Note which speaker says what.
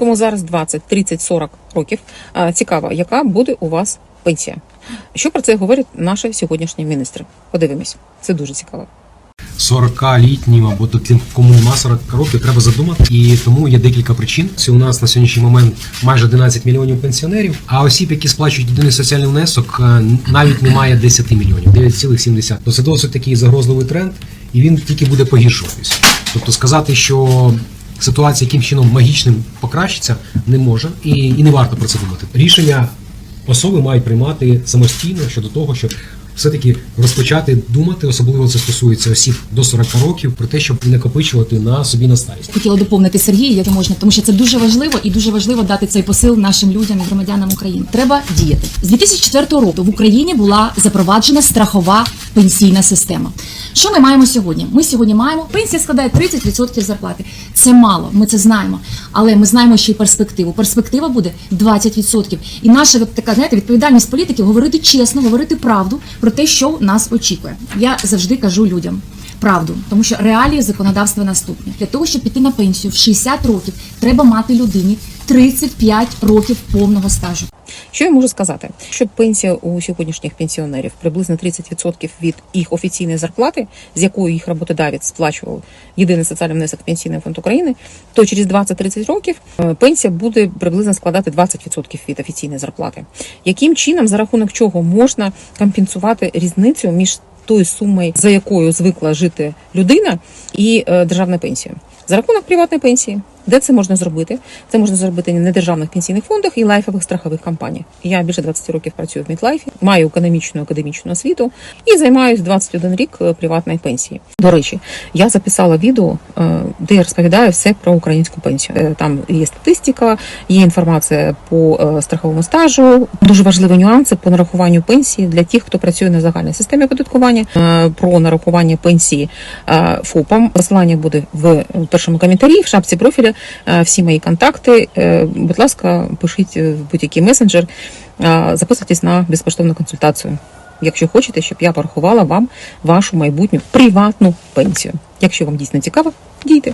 Speaker 1: кому зараз 20, 30, 40 років, цікаво, яка буде у вас пенсія. Що про це говорять наші сьогоднішні міністри? Подивимось, це дуже цікаво.
Speaker 2: 40-літнім або тим, кому нема 40 років, треба задумати. І тому є декілька причин. Це у нас на сьогоднішній момент майже 11 мільйонів пенсіонерів. А осіб, які сплачують єдиний соціальний внесок, е, навіть немає 10 мільйонів, 9,7. То це досить такий загрозливий тренд, і він тільки буде погіршуватись. Тобто сказати, що ситуація яким чином магічним покращиться, не може і, і не варто про це думати. Рішення особи мають приймати самостійно щодо того, щоб все-таки розпочати думати, особливо це стосується осіб до 40 років, про те, щоб накопичувати на собі на старість.
Speaker 3: Хотіла доповнити Сергія, як можна, тому що це дуже важливо і дуже важливо дати цей посил нашим людям і громадянам України. Треба діяти з 2004 року. В Україні була запроваджена страхова пенсійна система. Що ми маємо сьогодні? Ми сьогодні маємо пенсія складає 30% зарплати. Це мало, ми це знаємо, але ми знаємо ще й перспективу. Перспектива буде 20%. І наша така знаєте, відповідальність політиків говорити чесно, говорити правду про те, що нас очікує. Я завжди кажу людям правду, тому що реалії законодавства наступні. Для того, щоб піти на пенсію в 60 років, треба мати людині 35 років повного стажу.
Speaker 1: Що я можу сказати? Що пенсія у сьогоднішніх пенсіонерів приблизно 30% від їх офіційної зарплати, з якою їх роботодавець сплачував єдиний соціальний внесок пенсійний фонд України, то через 20-30 років е, пенсія буде приблизно складати 20% від офіційної зарплати. Яким чином, за рахунок чого можна компенсувати різницю між тою сумою, за якою звикла жити людина, і е, державна пенсія? За рахунок приватної пенсії. Де це можна зробити? Це можна зробити на державних пенсійних фондах і лайфових страхових компаній. Я більше 20 років працюю в Мітлайфі, маю економічну академічну освіту і займаюся 21 рік е, приватної пенсії. До речі, я записала відео, е, де я розповідаю все про українську пенсію. Е, Там є статистика, є інформація по страховому стажу. Дуже важливі нюанси по нарахуванню пенсії для тих, хто працює на загальній системі оподаткування, про нарахування пенсії ФОПам. Посилання буде в першому коментарі, в шапці профіля. Е, Всі мої контакти. Е, Будь ласка, пишіть в будь-який месенджер, Е, записуйтесь на безкоштовну консультацію. Якщо хочете, щоб я порахувала вам вашу майбутню приватну пенсію. Якщо вам дійсно цікаво, дійте.